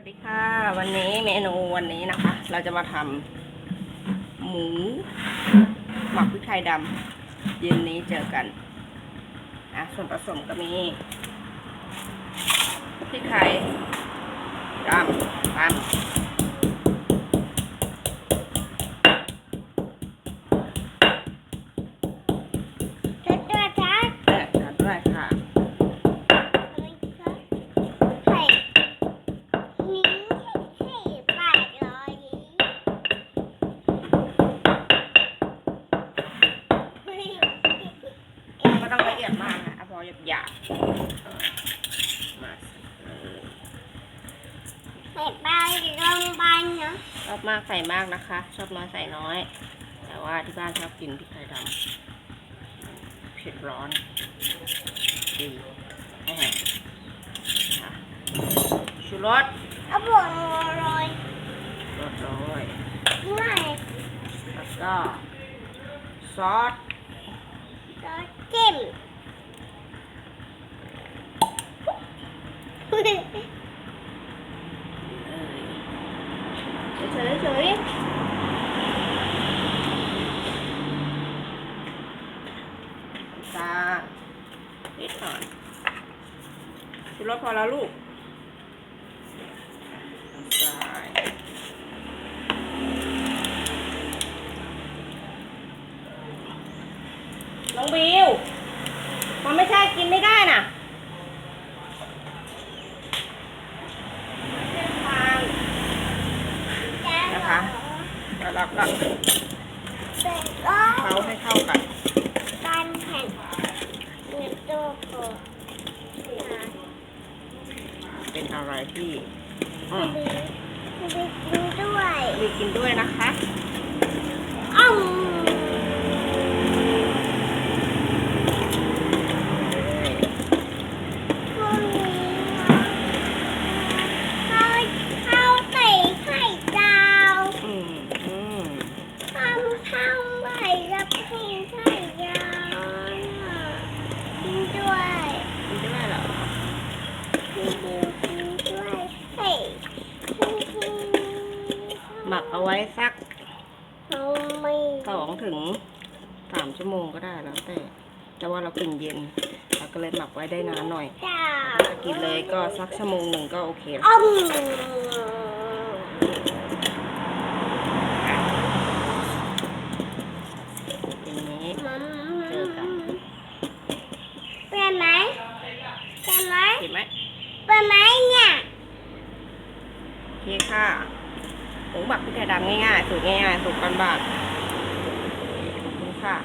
วัสดีค่ะ วันนี้เมนูวันนี้นะคะ เราจะมาทำหมู หมักพริกไทยดำเย็นนี้เจอกันนะส่วนผสมก็มีพริกไทยดำตาม ชุดตัวทัก และตัดด้วยค่ะ ไข่นิ้งไข่แปดร้อยนิ้ง ก็ต้องละเอียดมากนะเอาพอหยาบๆมาเออไข่ปลาลงไปเนาะชอบมากใส่มากนะคะ ชอบน้อยใส่น้อย แต่ว่าที่บ้านชอบกินพริกไทยดำเผ็ดร้อนดีแห้งค่ะชูรสเอาบ่นโรยรสร้อยไม่แล้วก็ซอสก็จิ้ม เฉยๆเฉยๆตานิดหน่อยชูรสพอแล้วลูกใส่น้องบิว มันไม่ใช่กินไม่ได้น่ะเป็นฟาง นะคะ แล้วเราก็เป็นก็เคล้าให้เข้ากันการแผ่นเนื้อตัวโคเป็นอะไรที่อืคุมณบีคุณบีกินด้วย มีกินด้วยนะคะ อ้าวพวกนี้ข้าวข้าวไก่ไข่ดาว อืมอืม ทำทำไข่กับไข่ไข่ดาวน่ะกินด้วย กินด้วยเหรอ กินด้วยกินด้วยเฮ้ยกินกิน หมักเอาไว้สักเขาไม่สองถึงสามชั่วโมงก็ได้แล้วแต่ แต่ว่าเรากินเย็น เราก็เลยหมักไว้ได้นานหน่อยจ้าถ้ากินเลยก็สักชั่วโมงหนึ่งก็โอเคแล้วอ้อมทีนี้มัมเจอกันเป็นไหมเป็นไหมเห็น ไหมเนี่ยโอเคค่ะหมูหบักพิกไทดำง่ายๆสูตรง่ายๆสูตรบ้านๆขอบคุณค่ะ